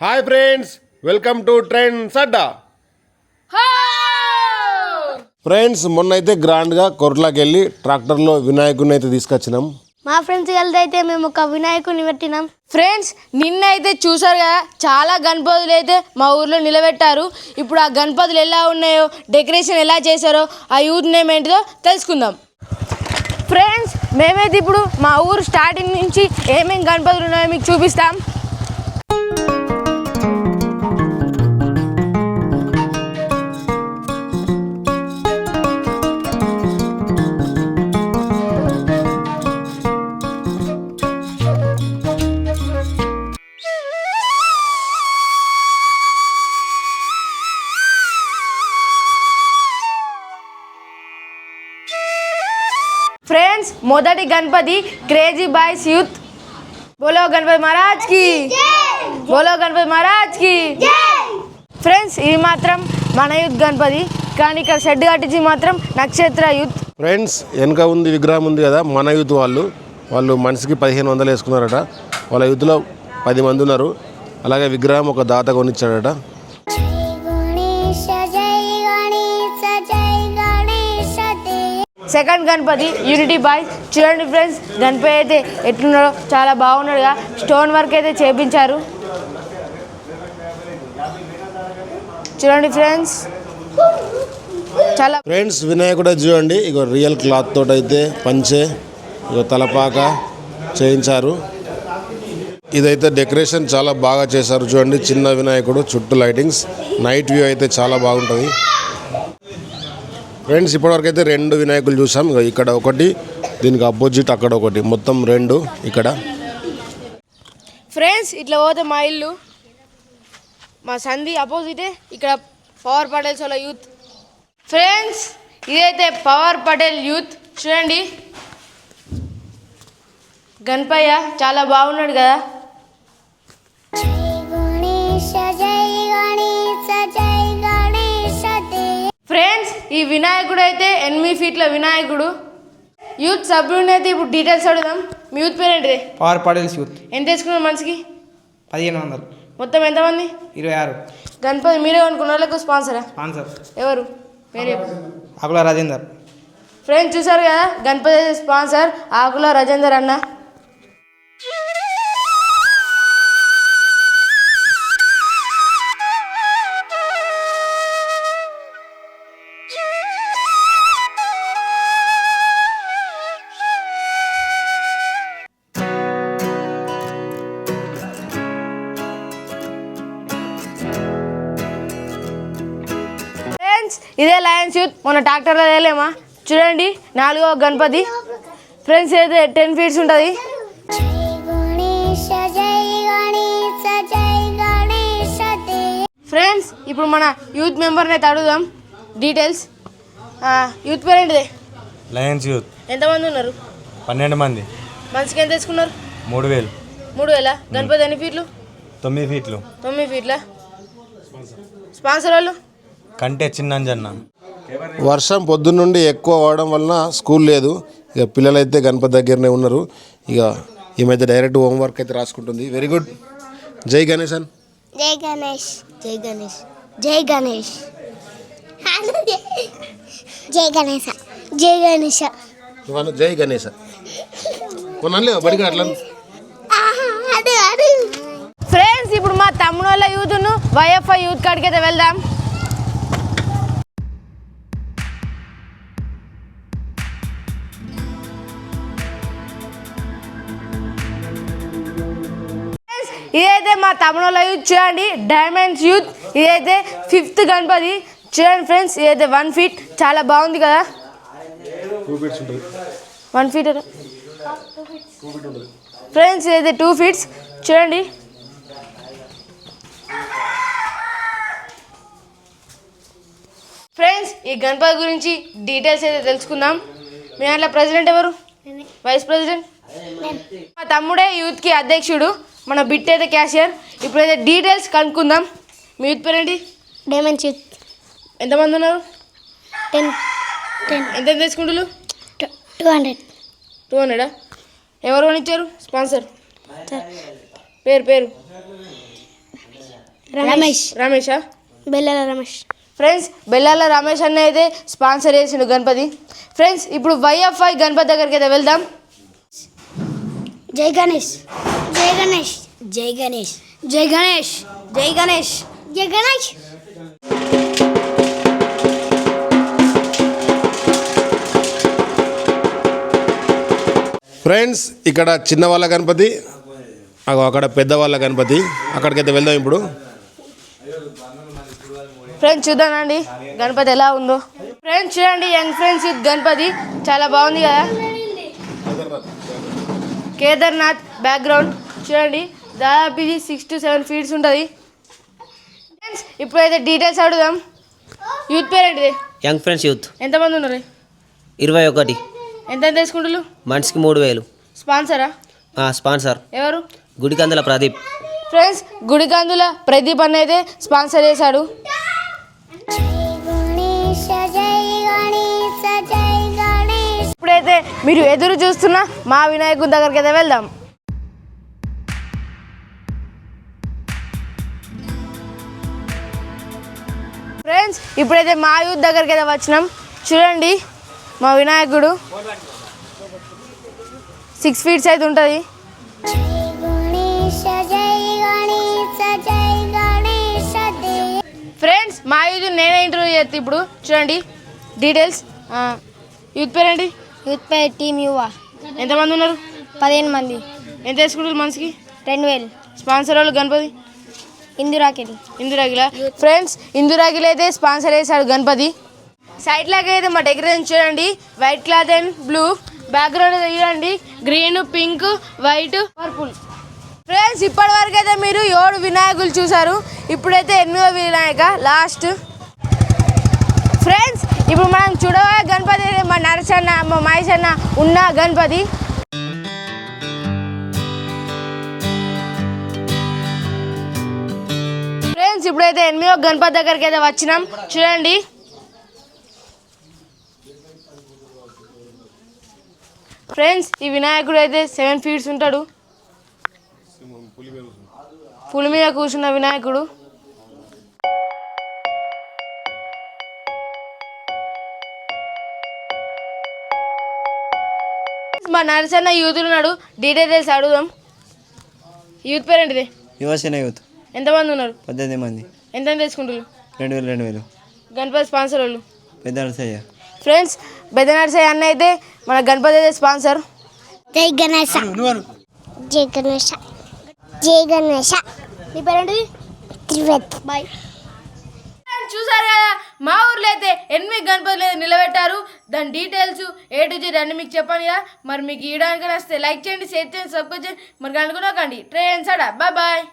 Hi friends welcome to trends Adda friends మొన్న అయితే గ్రాండ్గా కొర్లాకి వెళ్ళి ట్రాక్టర్లో వినాయకుడిని అయితే తీసుకొచ్చినాం. మా ఫ్రెండ్స్ కలిసి అయితే మేము ఒక వినాయకుడిని పెట్టినాం. ఫ్రెండ్స్ నిన్న అయితే చూసారు కదా చాలా గణపతులు అయితే మా ఊర్లో నిలబెట్టారు. ఇప్పుడు ఆ గణపతులు ఎలా ఉన్నాయో డెకరేషన్ ఎలా చేశారో ఆ యూత్ నేమ్ ఏంటిదో తెలుసుకుందాం. ఫ్రెండ్స్ మేమైతే ఇప్పుడు మా ఊరు స్టార్టింగ్ నుంచి ఏమేమి గణపతులు ఉన్నాయో మీకు చూపిస్తాం. ఫ్రెండ్స్ మొదటి గణపతి క్రేజీ బాయ్స్ యూత్ బోలో గణపతి మహారాజ్కి. బోలో గణపతి మహారాజ్కి. ఫ్రెండ్స్ ఇది మాత్రం మన యూత్ గణపతి కానీ ఇక్కడ షెడ్ కట్టించి మాత్రం నక్షత్ర యూత్. ఫ్రెండ్స్ వెనుక ఉంది విగ్రహం ఉంది కదా మన యూత్ వాళ్ళు. వాళ్ళు మనిషికి పదిహేను వందలు వేసుకున్నారట. వాళ్ళ యూత్లో పది మంది ఉన్నారు. అలాగే విగ్రహం ఒక దాత కొనిచ్చాడట. సెకండ్ గణపతి యూనిటీ బాయ్ చూడండి ఫ్రెండ్స్ గణపతి అయితే ఎట్లున్నాడో చాలా బాగున్నాడుగా స్టోన్ వర్క్ అయితే చేపించారు. చూడండి ఫ్రెండ్స్ చాలా ఫ్రెండ్స్ వినాయకుడు చూడండి. ఇక రియల్ క్లాత్ తోటి అయితే పంచే ఇక తలపాక చేయించారు. ఇదైతే డెకరేషన్ చాలా బాగా చేశారు చూడండి. చిన్న వినాయకుడు చుట్టూ లైటింగ్స్ నైట్ వ్యూ అయితే చాలా బాగుంటుంది. ఫ్రెండ్స్ ఇప్పటివరకు అయితే రెండు వినాయకులు చూసాం. ఇక్కడ ఒకటి దీనికి అపోజిట్ అక్కడ ఒకటి. మొత్తం రెండు ఇక్కడ. ఫ్రెండ్స్ ఇట్లా పోతే మా ఇల్లు మా సంధి అపోజిటే ఇక్కడ పవర్ పటేల్స్ వాళ్ళ యూత్. ఫ్రెండ్స్ ఇదైతే పవర్ పటేల్ యూత్. చూడండి. గణపయ్య చాలా బాగున్నాడు కదా. ఈ వినాయకుడు అయితే ఎనిమిది ఫీట్ల వినాయకుడు. యూత్ సభ్యుడిని అయితే ఇప్పుడు డీటెయిల్స్ అడుగుదాం. మీ యూత్ పేరు ఏంటిది? Power Patels youth. ఎంత తీసుకున్నారు మనిషికి? పదిహేను వందలు. మొత్తం ఎంతమంది? ఇరవై ఆరు. గణపతి మీరే అనుకున్న వాళ్ళకు స్పాన్సరా? స్పాన్సర్. ఎవరు? వేరే ఆకుల రాజేందర్. ఫ్రెండ్స్ చూసారు కదా గణపతి స్పాన్సర్ ఆకుల రాజేందర్ అన్న. లయన్స్ యూత్ మన ట్రాక్టర్లో వేయలేమా చూడండి నాలుగో గణపతి. ఫ్రెండ్స్ అయితే టెన్ ఫీట్స్ ఉంటుంది? ఫ్రెండ్స్ ఇప్పుడు మన యూత్ మెంబర్ని అయితే అడుగుదాం. డీటెయిల్స్ యూత్ పేరు ఏంటిది? లయన్స్ యూత్ ఎంతమంది ఉన్నారు? పన్నెండు మంది. మనిషికి ఎంత తీసుకున్నారు మూడు వేలు. మూడు వేల? గణపతి ఎన్ని ఫీట్లు తొమ్మిది ఫీట్లు తొమ్మిది ఫీట్ల స్పాన్సర్ వాళ్ళు? కంటే చిన్నంజన్న వర్షం పొద్దున్న నుండి ఎక్కువ అవడం వలన స్కూల్ లేదు. ఇక పిల్లలైతే గణపతి దగ్గరనే ఉన్నారు. ఇక ఈమెయితే డైరెక్ట్ హోంవర్క్ అయితే రాసుకుంటుంది. వెరీ గుడ్ జై గణేశన్ జై గణేష్. జై గణేష్. జై గణేష్. జై గణేశ జై గణేశ ఇవన్న జై గణేశ కొనలే బడిగా అట్లా? ఫ్రెండ్స్ ఇప్పుడు మా తమ్ముడు వాళ్ళ యూత్ను వైఎఫ్ఐ యూత్ కాడికి అయితే వెళ్దాం. మా తమ్ముడు వాళ్ళ యూత్ చూడండి. డైమండ్స్ యూత్ ఇదైతే ఫిఫ్త్ గణపతి. చూడండి ఫ్రెండ్స్ ఇదైతే వన్ ఫీట్ చాలా బాగుంది కదా? వన్ ఫీట్ ఫ్రెండ్స్ ఇదైతే టూ ఫీట్స్ చూడండి. ఫ్రెండ్స్ ఈ గణపతి గురించి డీటెయిల్స్ అయితే తెలుసుకుందాం. మీ దాంట్లో ప్రెసిడెంట్ ఎవరు? వైస్ ప్రెసిడెంట్ మా తమ్ముడే యూత్కి అధ్యక్షుడు. మన బిట్ అయితే క్యాషియర్. ఇప్పుడైతే డీటెయిల్స్ కనుక్కుందాం. మీ యూత్ పేరేంటి డైమండ్ చిత్. ఎంతమంది ఉన్నారు? Ten ten. ఎంత తీసుకుంటున్నారు టూ హండ్రెడ్. టూ హండ్రెడా? ఎవరు కొనిచ్చారు? స్పాన్సర్. పేరు పేరు? రమేష్. రమేషా. బెల్లల రమేష్. ఫ్రెండ్స్ బెల్లాల రమేష్ అన్న అయితే స్పాన్సర్ చేసిండు గణపతి. ఫ్రెండ్స్ ఇప్పుడు వైఎఫ్ఐ గణపతి దగ్గరికి అయితే వెళ్దాం. జై గణేష్. జై గణేష్. జై గణేష్. జై గణేష్. జై గణేష్. జై గణేష్. ఫ్రెండ్స్ ఇక్కడ చిన్న వాళ్ళ గణపతి అక్కడ పెద్ద వాళ్ళ గణపతి. అక్కడికైతే వెళ్దాం ఇప్పుడు. ఫ్రెండ్స్ చూద్దానండి గణపతి ఎలా ఉందో. ఫ్రెండ్స్ చూడండి యంగ్ ఫ్రెండ్స్ విత్ గణపతి. చాలా బాగుంది కదా. కేదార్నాథ్ బ్యాక్గ్రౌండ్ చూడండి దాదాపు ఇది సిక్స్ టు సెవెన్ ఫీట్స్ ఉంటుంది. ఫ్రెండ్స్ ఇప్పుడైతే డీటెయిల్స్ అడుగుదాం. యూత్ పేరెంట్ ఇది యంగ్ ఫ్రెండ్స్ యూత్ ఎంతమంది ఉన్నారు? ఇరవై ఒకటి. ఎంత ఎంత తీసుకుంటున్నారు మనిషికి మూడు వేలు. స్పాన్సరా? స్పాన్సర్. ఎవరు? గుడికందుల ప్రదీప్. ఫ్రెండ్స్ గుడికందుల ప్రదీప్ అయితే స్పాన్సర్ చేశాడు. ఇప్పుడైతే మీరు ఎదురు చూస్తున్న మా వినాయకుని దగ్గరికి అయితే వెళ్దాం. ఫ్రెండ్స్ ఇప్పుడైతే మా యూత్ దగ్గరికి అయితే వచ్చినాం. చూడండి మా వినాయకుడు సిక్స్ ఫీట్స్ అయితే ఉంటుంది. ఫ్రెండ్స్ మా యూత్ నేనే ఇంటర్వ్యూ చేస్తాను ఇప్పుడు. చూడండి డీటెయిల్స్ యూత్ పేరేంటి? యూత్ పై టీమ్ యువ. ఎంతమంది ఉన్నారు? పదిహేను మంది. ఎంత వేసుకుంటారు మనిషికి? రెండు వేలు. స్పాన్సర్ వాళ్ళు గణపతి? ఇందిరాకెళ్ళి ఇందురాగిల ఫ్రెండ్స్ ఇందురాగిల అయితే స్పాన్సర్ చేశాడు గణపతి. సైడ్ లాగా అయితే మా డెకరేషన్ చూడండి. White cloth and blue background చూడండి. Green pink white purple friends ఇప్పటి వరకు అయితే మీరు ఏడు వినాయకులు చూసారు ఇప్పుడైతే ఎనిమిదో వినాయక లాస్ట్ ఫ్రెండ్స్ ఇప్పుడు మనం చూడబోయే గణపతి అయితే మా నరసన్న మా మహేష్ అన్న ఉన్న గణపతి? ఫ్రెండ్స్ ఇప్పుడైతే ఎనిమిదో గణపతి దగ్గరికి అయితే వచ్చినాం. చూడండి. ఫ్రెండ్స్ ఈ వినాయకుడు అయితే సెవెన్ ఫీట్స్ ఉంటాడు. పులి మీద కూర్చున్న వినాయకుడు. మా నరసన్న యూత్ ఉన్నాడు డీటెయిల్స్ అడుగుదాం. యూత్ పేరెంట్ ఇది యువసేన యూత్. ఎంతమంది ఉన్నారు? పద్దెనిమిది మంది. ఎంత తీసుకుంటారు రెండు వేలు రెండు వేలు గణపతి స్పాన్సర్ వాళ్ళు. పెద్ద నరసయ్య. ఫ్రెండ్స్ బెదనర్సయ్య అన్న అయితే మన గణపతి అయితే స్పాన్సర్. జై గణేష. జై గణేష. జై గణేష. నీ పేరేంటిది? త్రివేత్ బాయ్. చూసారు కదా? మా ఊర్లో అయితే ఎనిమిది గణపతులు అయితే నిలబెట్టారు. దాని డీటెయిల్స్ ఏ టు జెడ్ అన్ని మీకు చెప్పాను కదా. మరి మీకు ఇవ్వడానికి నచ్చితే లైక్ చేయండి షేర్ చేయండి సబ్స్క్రైబ్ చేయండి. మరి కనుక్కునకండి ట్రైన్ సడా బాయ్